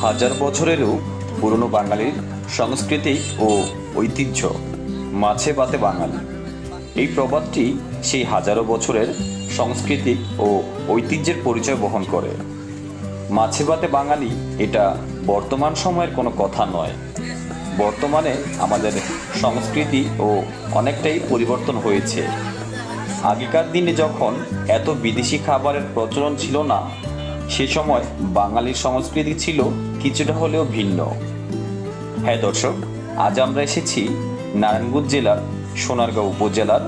হাজার বছরেরও পুরনো বাঙালির সংস্কৃতি ও ঐতিহ্য মাছে বাতে বাঙালি। এই প্রবাদটি সেই হাজারো বছরের সাংস্কৃতিক ও ঐতিহ্যের পরিচয় বহন করে। মাছে বাতে বাঙালি এটা বর্তমান সময়ের কোনো কথা নয়। বর্তমানে আমাদের সংস্কৃতি ও অনেকটাই পরিবর্তন হয়েছে। আগেকার দিনে যখন এত বিদেশি খাবারের প্রচলন ছিল না সে সময় বাঙালির সংস্কৃতি ছিল কিছুটা হলেও ভিন্ন। হ্যাঁ দর্শক, আজ আমরা এসেছি নারায়ণগঞ্জ জেলার সোনারগাঁও উপজেলার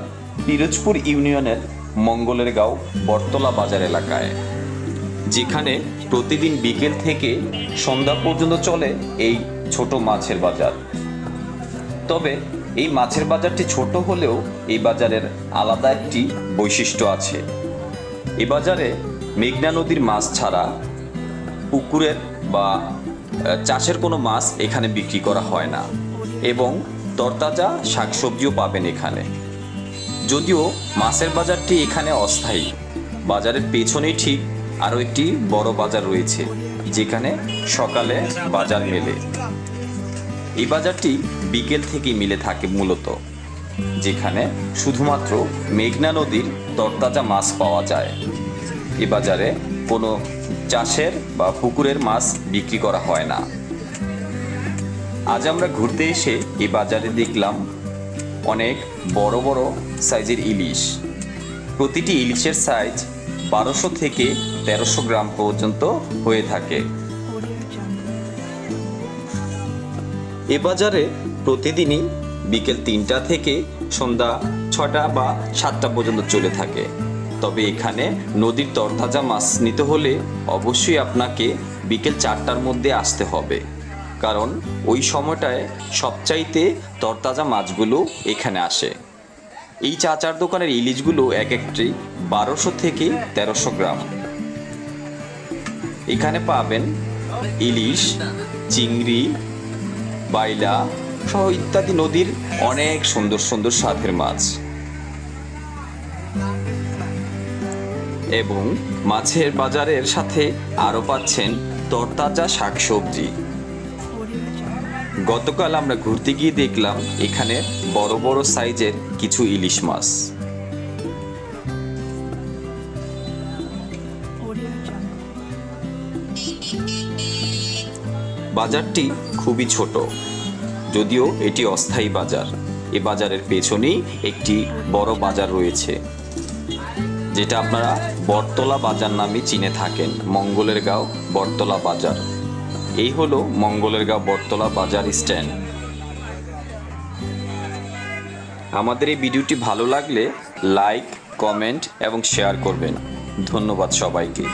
পিরোজপুর ইউনিয়নের মঙ্গলের গাঁও বটতলা বাজার এলাকায়, যেখানে প্রতিদিন বিকেল থেকে সন্ধ্যা পর্যন্ত চলে এই ছোট মাছের বাজার। তবে এই মাছের বাজারটি ছোট হলেও এই বাজারের আলাদা একটি বৈশিষ্ট্য আছে। এই বাজারে মেঘনা নদীর মাছ ছাড়া পুকুরের বা চাষের কোনো মাছ এখানে বিক্রি করা হয় না। এবং তরতাজা শাকসবজিও পাবেন এখানে। যদিও মাছের বাজারটি এখানে অস্থায়ী, বাজারের পেছনেই ঠিক আরও একটি বড় বাজার রয়েছে, যেখানে সকালে বাজার মেলে। এই বাজারটি বিকেল থেকেই মিলে থাকে মূলত, যেখানে শুধুমাত্র মেঘনা নদীর তরতাজা মাছ পাওয়া যায়। এ বাজারে কোনো চাষের বা পুকুরের মাছ বিক্রি করা হয় না। আজ আমরা ঘুরতে এসে এ বাজারে দেখলাম অনেক বড় বড় সাইজের ইলিশ। প্রতিটি ইলিশের সাইজ বারোশো থেকে তেরোশো গ্রাম পর্যন্ত হয়ে থাকে। এ বাজারে প্রতিদিনই বিকেল তিনটা থেকে সন্ধ্যা ছটা বা সাতটা পর্যন্ত চলে থাকে। তবে এখানে নদীর তরতাজা মাছ নিতে হলে অবশ্যই আপনাকে বিকেল চারটার মধ্যে আসতে হবে। কারণ ওই সময়টায় সবচাইতে তরতাজা মাছগুলো এখানে আসে। এই চাচার দোকানের ইলিশগুলো এক একটি বারোশো থেকে তেরোশো গ্রাম। এখানে পাবেন ইলিশ, চিংড়ি, বাইলা সহ ইত্যাদি নদীর অনেক সুন্দর সুন্দর স্বাদের মাছ। এবং মাছের বাজারের সাথে আরও পাচ্ছেন তরতাজা শাকসবজি। গতকাল আমরা ঘুরতে গিয়ে দেখলাম এখানে বড় বড় সাইজের কিছু ইলিশ মাছ। বাজারটি খুবই ছোট, যদিও এটি অস্থায়ী বাজার। এ বাজারের পেছনেই একটি বড় বাজার রয়েছে। যেটা আপনারা বটতলা বাজার নামে চিনে থাকেন, মঙ্গলের গাঁও বটতলা বাজার। এই হলো মঙ্গলের গাঁও বটতলা বাজার স্ট্যান্ড। আমাদের এই ভিডিওটি ভালো লাগলে লাইক, কমেন্ট এবং শেয়ার করবেন। ধন্যবাদ সবাইকে।